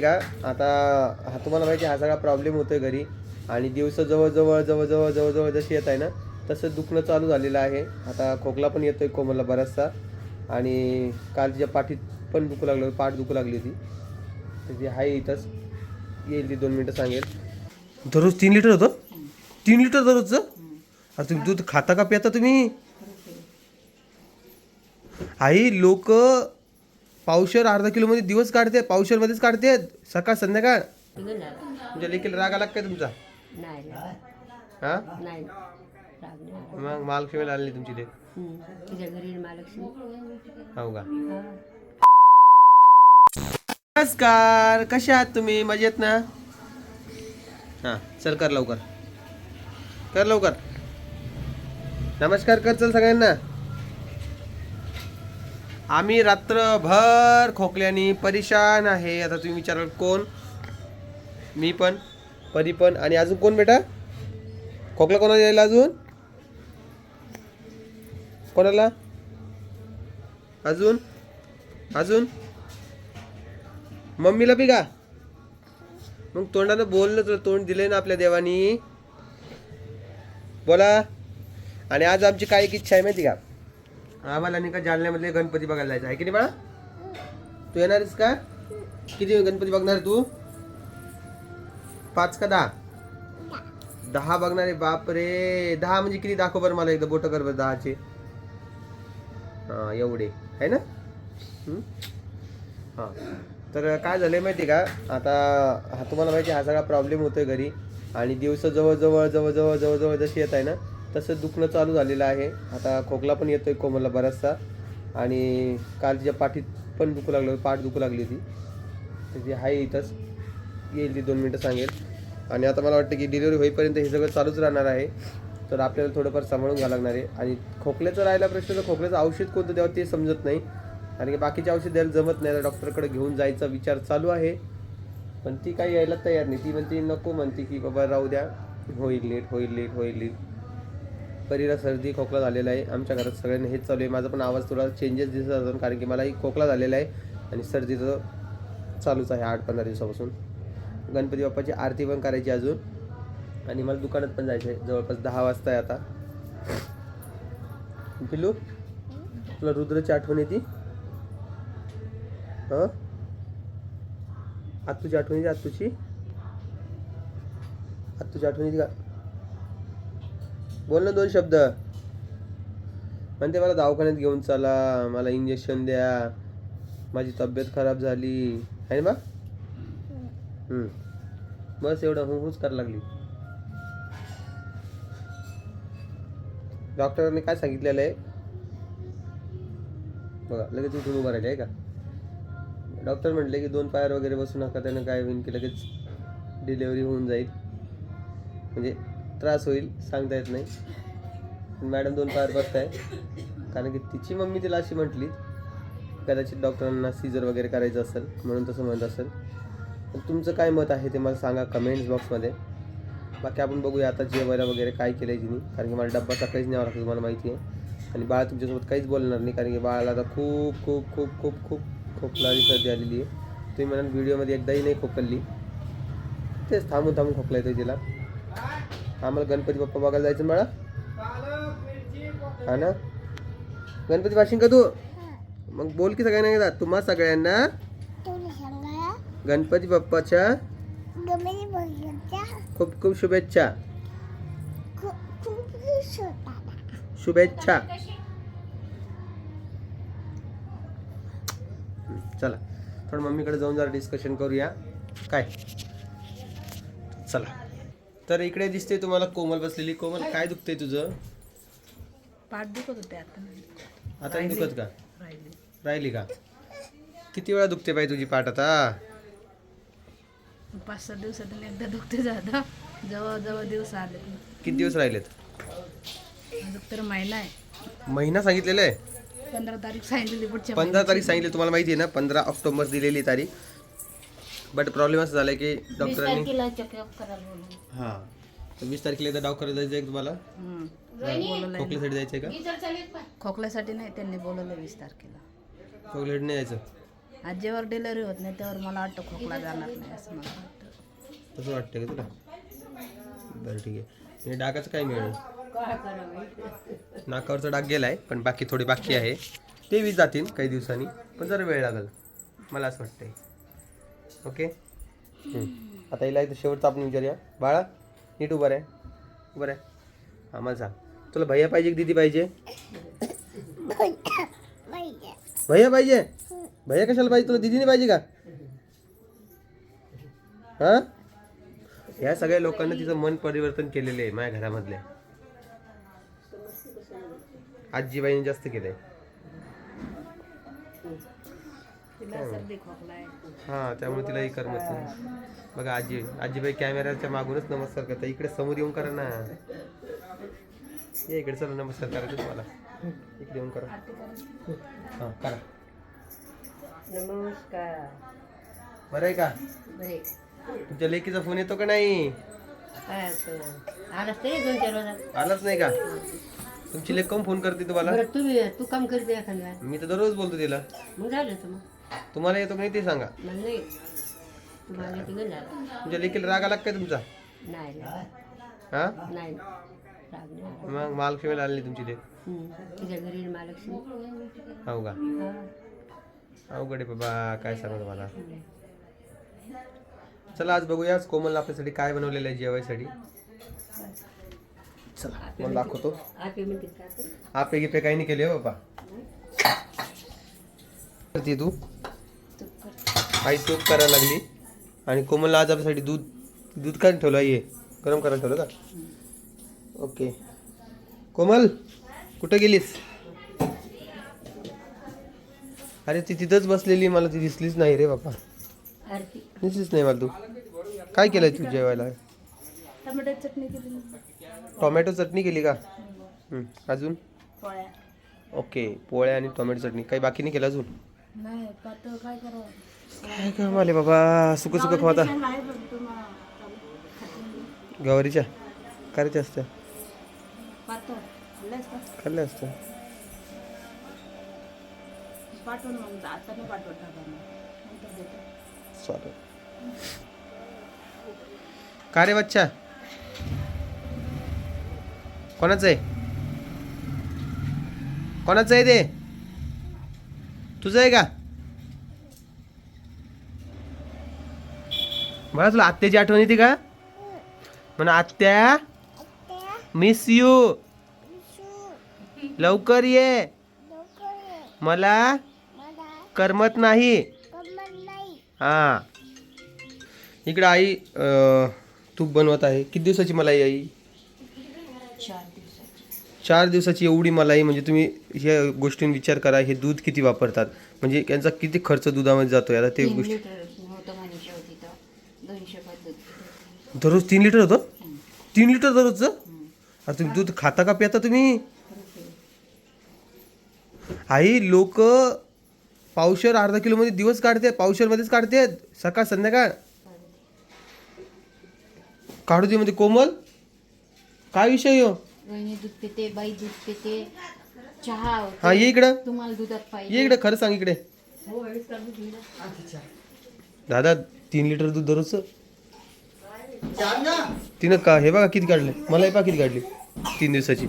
का आता हा तुम्हाला माहिती आहे, हा सगळा प्रॉब्लेम होतोय घरी. आणि दिवस जवळजवळ जवळजवळ जवळजवळ जशी येत आहे ना तसं दुखणं चालू झालेलं आहे. आता खोकला पण येतोय कोमलला बराचसा. आणि काल तिच्या पाठीत पण दुखू लागलं पाठ दुखू लागली होती. तर ती आहे इथंच. येईल ती दोन मिनटं सांगेल. दररोज तीन लिटर होतं? तीन लिटर दररोजचं? अरे तुम्ही दूध खाता का पिता तुम्ही? आई लोक पावशर अर्धा किलो मध्ये दिवस काढते पावशर मध्येच काढते सकाळ संध्याकाळ. तुमच्या लेकीला राग आला काय तुमचा? हा. मग महालक्ष्मीला आली तुमची ते हो का. नमस्कार कसे आहात तुम्ही? मजेत ना? हा चल कर लवकर. कर लवकर. नमस्कार कर चल सगळ्यांना. आम्ही रात्रभर खोकल्याने परेशान आहे. आता तुम्ही विचाराल कोण? मी पण परी पण. आणि अजून कोण बेटा? खोकला कोणाला यायला अजून? कोणाला? अजून? अजून? मम्मीला बी का? मग तोंडानं बोललं तुला तोंड दिले ना आपल्या देवानी? बोला. आणि आज आमची काय एक इच्छा आहे माहिती का? आम्हाला नाही का जालन्यामधले गणपती बघायला जायचं. आहे की नाही बाळा? तू येणार आहेस का? किती गणपती बघणार आहे तू? पाच का दहा? दहा बघणार आहे बापरे. दहा म्हणजे किती दाखव बरं मला एकदा बोट कर बरं दहाचे. हां एवढे. आहे ना? हां. तर काय झालं माहिती का? आता हा तुम्हाला माहिती आहे, हा सगळा प्रॉब्लेम होतोय घरी. आणि दिवस जवळजवळ जवळजवळ जवळजवळ जशी येत आहे ना तसं दुखणं चालू झालेलं आहे. आता खोकला पण येतोय कोमलला बराचसा. आणि कालच्या पाठीत पण दुखू लागलं पाठ दुखू लागली होती. तर ती आहे इथंच. येईल ती दोन मिनटं सांगेल. आणि आता मला वाटतं की डिलिव्हरी होईपर्यंत हे सगळं चालूच राहणार आहे. तर आपल्याला थोडंफार सांभाळून घ्यावं लागणार आहे. आणि खोकल्याचं राहिला प्रश्न तर खोकल्याचं औषध कोणतं द्यावं ते समजत नाही. कारण की बाकीचे औषध द्यायला जमत नाही. तर डॉक्टरकडे घेऊन जायचा विचार चालू आहे. पण ती काही यायला तयार नाही. ती म्हणते नको म्हणते की बाबा राहू द्या. होईल लेट होईल लेट होईल लेट. परीला सर्दी खोकला झालेला आहे. आमच्या घरात सगळ्यांना हेच चालू आहे. माझा पण आवाज थोडा चेंजेस दिसत अजून कारण की मलाही खोकला झालेला आहे आणि सर्दीचं चालूच आहे आठ पंधरा दिवसापासून. गणपती बाप्पाची आरती पण करायची अजून. आणि मला दुकानात पण जायचं आहे जवळपास दहा वाजता आहे आता. पिलू तुला रुद्रची आठवण येते? हां? आत्तूची आठवण येते आत्तूची? आत्तूची आठवण येते का? बोल ना दोन शब्द. म्हणते मला दवाखान्यात घेऊन चला. मला इंजेक्शन द्या. माझी तब्येत खराब झाली. आहे ना बा? बस एवढं हु हुच करायला लागली. डॉक्टरांनी काय सांगितलेलं आहे? बघा लगेच उठून उभं राहिले आहे का? डॉक्टर म्हटले की दोन पायावर वगैरे बसू नका. त्यानं काय होईल की लगेच डिलेवरी होऊन जाईल. म्हणजे त्रास होईल सांगता येत नाही. मॅडम दोन पायावर बसताय कारण की तिची मम्मी तिला अशी म्हटली कदाचित डॉक्टरांना सीजर वगैरे करायचं असेल म्हणून तसं म्हणत असेल. तुमचं काय मत आहे ते मला सांगा कमेंट्स बॉक्समध्ये बाकी आपण बघूया आता जेवायला वगैरे काय केलं आहे तिने. कारण की मला डब्बा सकाळीच न्यावा लागतो तुम्हाला माहिती आहे. आणि बाळ तुमच्यासोबत काहीच बोलणार नाही कारण की बाळाला आता खूप खूप खूप खूप खूप खोकला आणि सर्दी आलेली आहे. तुम्ही म्हणाल व्हिडिओमध्ये एकदाही नाही खोकलली. तेच थांबून थांबून खोकला येतो तिला. आम्हाला गणपती बाप्पा बघायला जायचं मला हा ना? गणपती वाशिंग का तू? मग बोल की सगळ्यांना एकदा. तुम्हा सगळ्यांना? गणपती बाप्पाच्या खूप खूप शुभेच्छा. शुभेच्छा. चला. थोडं मम्मीकडे जाऊन जरा डिस्कशन करूया. काय? चला. तर इकडे दिसते तुम्हाला कोमल बसलेली. कोमल काय दुखतंय तुझं? पाठ दुखत होते आता. नाही. आता नाही दुखत का? राहिली. राहिली का? किती वेळा दुखते बाई तुझी पाठ आता? पाच सहा दिवसातून एकदा दुखते जातं जवळ जवळ दिवस आले किती दिवस राहिलेत? अजून तर महिना आहे. महिना सांगितलेला आहे? पंधरा तारीख सांगितलेली पुढच्या पंधरा तारीख सांगितली तुम्हाला माहिती आहे ना? पंधरा ऑक्टोबर दिलेली तारीख. बट प्रॉब्लेम असं झालाय की डॉक्टरांनी तारखेला चेकअप करायला बोलवलं. हां. तर वीस तारखेला एकदा डॉक्टर जायचं आहे का तुम्हाला. बोलवलंय. खोकल्यासाठी जायचं आहे का खोकल्यासाठी नाही त्यांनी बोलवलं वीस तारखेला. खोकल्यासाठी नाही जायचं? आज जेव्हा डिलिव्हरी होत नाही त्यावर मला वाटतं खोकला जाणार नाही असं मला वाटतं. तसं वाटतं का तुला? बरं ठीक आहे. आणि डागाचं काय मिळेल? नाकावरचा डाग गेलाय पण बाकी थोडे बाकी आहे. ते वीज जातील काही दिवसांनी पण जरा वेळ लागेल. मला असं वाटतंय. ओके? आता हिला इथं शेवटचा आपण विचारूया. बाळा नीट उभं आहे उभं आहे हां मला सांग. तुला भैया पाहिजे की दिदी पाहिजे? भैया पाहिजे? भैया कशाला पाहिजे? तुला दिदीने पाहिजे का? हां? या सगळ्या लोकांना तिचं मन परिवर्तन केलेलं आहे माझ्या घरामधल्या. आजीबाईने जास्त केलंय. तिला सर्दी खोकला आहे हा त्यामुळे तिलाही करमत नाही. बघा आजी आजीबाई कॅमेऱ्याच्या मागूनच नमस्कार करता इकडे समोर येऊन करा ना. ये इकडे चला नमस्कार करायचं तुम्हाला इकडे येऊन करा. हा करा. नमस्कार. बरं आहे का? बरे तुमच्या लेकीचा फोन येतो का नाही? काय आलास तरी दोन चार वाजता आलाच नाही का? तुमची लेक कोण फोन करते तुम्हाला? बरं तुम्ही तू काम करते एखाद्या मी तर दररोज बोलतो तिला. मग झालं तर मग. तुम्हाला येतो नाही ते सांगा? मला नाही तुम्हाला तिकडे झालं तुमच्या लेकीला राग आला का काय तुमचा? नाही नाही. हा? नाही राग नाही आला. मग महालक्ष्मीला आली नाही तुमची लेक हम्म. तिच्या घरी महालक्ष्मी हो का? हा. अवघड आहे बाबा काय सांगू तुम्हाला? चला आज बघूया आज कोमल आपल्यासाठी काय बनवलेलं आहे जेवायसाठी. चला मला दाखवतो. आपे म्हणते का तर? आपे गिपे काही नाही केले हो बाबा. करते तू. आई तूप करायला लागली. आणि कोमलला आज आपल्यासाठी दूध दूध काय ठेवलं आहे गरम करायला ठेवलं का? ओके. कोमल कुठं गेलीस? अरे ती तिथंच बसलेली मला ती दिसलीच नाही रे आरती. दिसलीच नाही मला तू. काय केलंय तू जेवायला? केली टोमॅटो चटणी केली का? अजून? ओके पोळ्या आणि टोमॅटो चटणी. काही बाकी नाही केलं अजून? नाही पातळ काय करावं? काय काम आले बाबा सुक सुक खाता नाही गवारीच्या? करायच्या असत्या. पातळ. खाल्ल्या असत्या. पाठवून मग आता नाही पाठवत टाका नंतर देतो. चालेल. का रे बच्चा? कोणाचं आहे? कोणाचं आहे ते? तुझं आहे का? मला तुला आत्याची आठवण येते का? म्हणा आत्या मिस यू लवकर ये. मला करमत नाही. हा. इकडं आई तूप बनवत आहे. किती दिवसाची मला आई? चार दिवसाची एवढी मलाई म्हणजे तुम्ही ह्या गोष्टींवर विचार करा हे दूध किती वापरतात? म्हणजे यांचा किती खर्च दुधामध्ये जातोय? आता ते तीन गोष्टी लिटर होतं मनीषा होती तर दोनशे पद्धत दररोज तीन लिटर होतं? तीन लिटर दररोजचं? अरे तुम्ही दूध खाता का पिता तुम्ही? आई लोक पावशर अर्धा किलोमध्ये दिवस काढते पावशरमध्येच काढते सकाळ संध्याकाळ? काढू दे म्हणजे कोमल? काय विषय हो? वहिनी दूध पिते बाई दूध पिते चहा. हा ये इकडं. तुम्हाला दुधात ये पाहिजे इकडे खरं सांग इकडे. दादा तीन लिटर दूध दररोजचं तिनं का हे बघा किती काढले. मला हे बघा किती काढली तीन दिवसाची.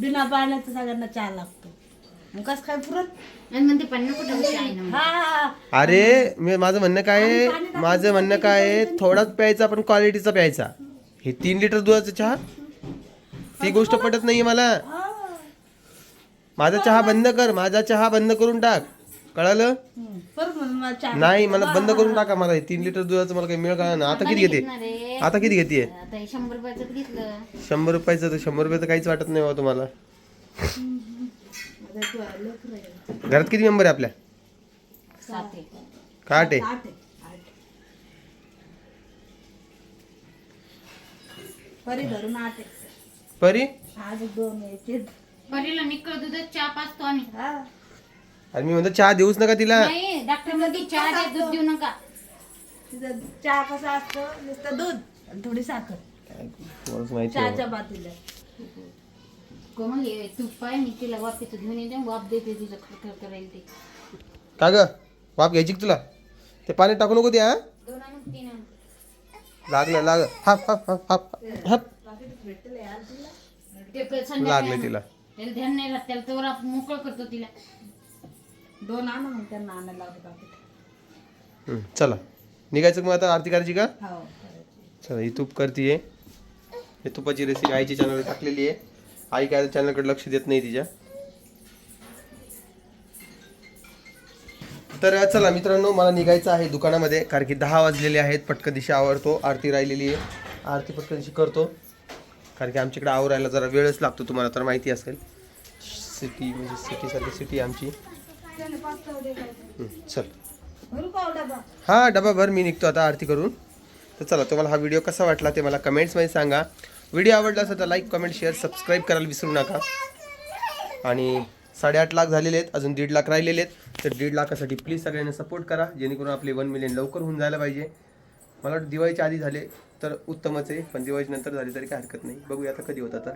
बिना पाण्याचं सगळ्यांना चहा लागतो. मग कसं काय पुरत. आणि म्हणते पन्नास कुठं विषय आहे ना हा अरे मी माझं म्हणणं काय आहे? माझं म्हणणं काय आहे? थोडाच प्यायचा पण क्वालिटीचा प्यायचा. हे तीन लिटर दुधाचा चहा? ती गोष्ट पटत नाहीये मला. माझा चहा बंद कर. माझा चहा बंद करून टाक. कळालं? परत म्हणून मला चहा. नाही मला बंद करून टाका मला. हे तीन लिटर दुधाचं मला काही मिळ का ना आता किती घेते? आता किती घेते? आता हे शंभर रुपयाचं घेतलं. शंभर रुपयाचं तर शंभर रुपये तर काहीच वाटत नाही बाबा तुम्हाला. घरात किती मेंबर आहे आपल्या? सात आहे. का आठ आहे. परी धरून आठ आहे. परी? आज दोन यायचे. परीला निकळ दुधात चहा पाचतो आम्ही हा. आणि मी म्हणतो चहा देऊच नका तिला. नाही डॉक्टरमध्ये चहा द्या दूध देऊ नका. तिथं चहा कसा असतो? नुसतं दूध आणि थोडी साखर. माहिती. चहाच्या पातीला कोमल हे तूप पाय मी तिला वाफेचं घेऊन येते वाफ देते तिचं खरखर करायला ते. का ग? वाप घ्यायची का तुला? ते पाण्यात टाकू नको ते हा? दोन तीन लागलं लागलं. हाप हाप हाप हाप हाप ते संध्याकाळी लागले. तिला. त्याला ध्यान नाही राहत त्याला तोवर आपण मोकळं करतो तिला. दोन आणा मग त्यांना आणायला लावते पाकिट हं, चला. निघायचं का मग आता आरती करायची का? हो. चला ही तूप करतीये. हे तुपाची रेसिपी आईच्या चॅनलवर टाकलेली आहे. आई काय चॅनलकडे लक्ष देत नाही तिच्या. तर चला मित्रांनो मला निघायचं आहे दुकानामध्ये कारण की दहा वाजलेले आहेत पटकन दिशी आवरतो आरती राहिलेली आहे. आरती पटकन दिशी करतो कारण की आमच्याकडे आवरायला जरा वेळच लागतो तुम्हाला तर माहिती असेल. सिटी म्हणजे सिटीसारखी सिटी आमची. चल. हा डबा भर मी निघतो आता आरती करून. तर चला तुम्हाला हा व्हिडिओ कसा वाटला ते मला कमेंट्समध्ये सांगा. व्हिडिओ आवडला असेल तर लाईक कमेंट शेअर सबस्क्राईब करायला विसरू नका. आणि साडेआठ लाख झालेले आहेत अजून दीड लाख राहिलेले आहेत. तर दीड लाखासाठी प्लीज सगळ्यांना सपोर्ट करा जेणेकरून आपले वन मिलियन लवकर होऊन जायला पाहिजे. मला वाटतं दिवाळीच्या आधी झाले तर उत्तमच आहे पण दिवाळीच्या नंतर झाले तरी काय हरकत नाही. बघूया आता कधी होता तर.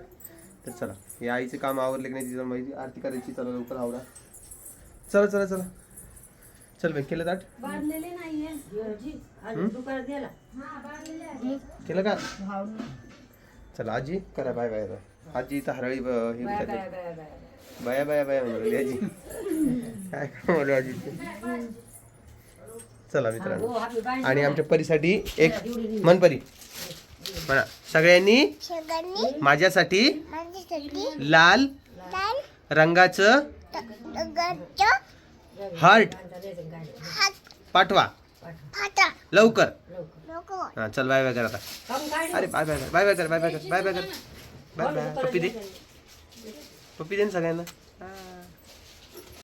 तर चला हे आईचे काम आवरले की नाही तिला माहिती आरती करायची चला लवकर आवरा. चला चला चला. चल बाई केलं ताट? हं? केलं का? चला आजी. करा बाय बाय बाय. आजी इथं हरळी ब- हे बाय. बाय बाय बाय बाया. बाया बाया म्हणून आजी. काय म्हणू आजी चला मित्रांनो. हो आणि आमच्या परीसाठी एक मनपरी. म्हणा सगळ्यांनी माझ्यासाठी लाल रंगाचं हार्ट पाठवा. लवकर. हा चल बाय बाय कर आता. अरे बाय बाय बाय बाय कर बाय बाय कर बाय बाय कर. बाय बाय पप्पी दे. पप्पी दे ना सगळ्यांना. हा.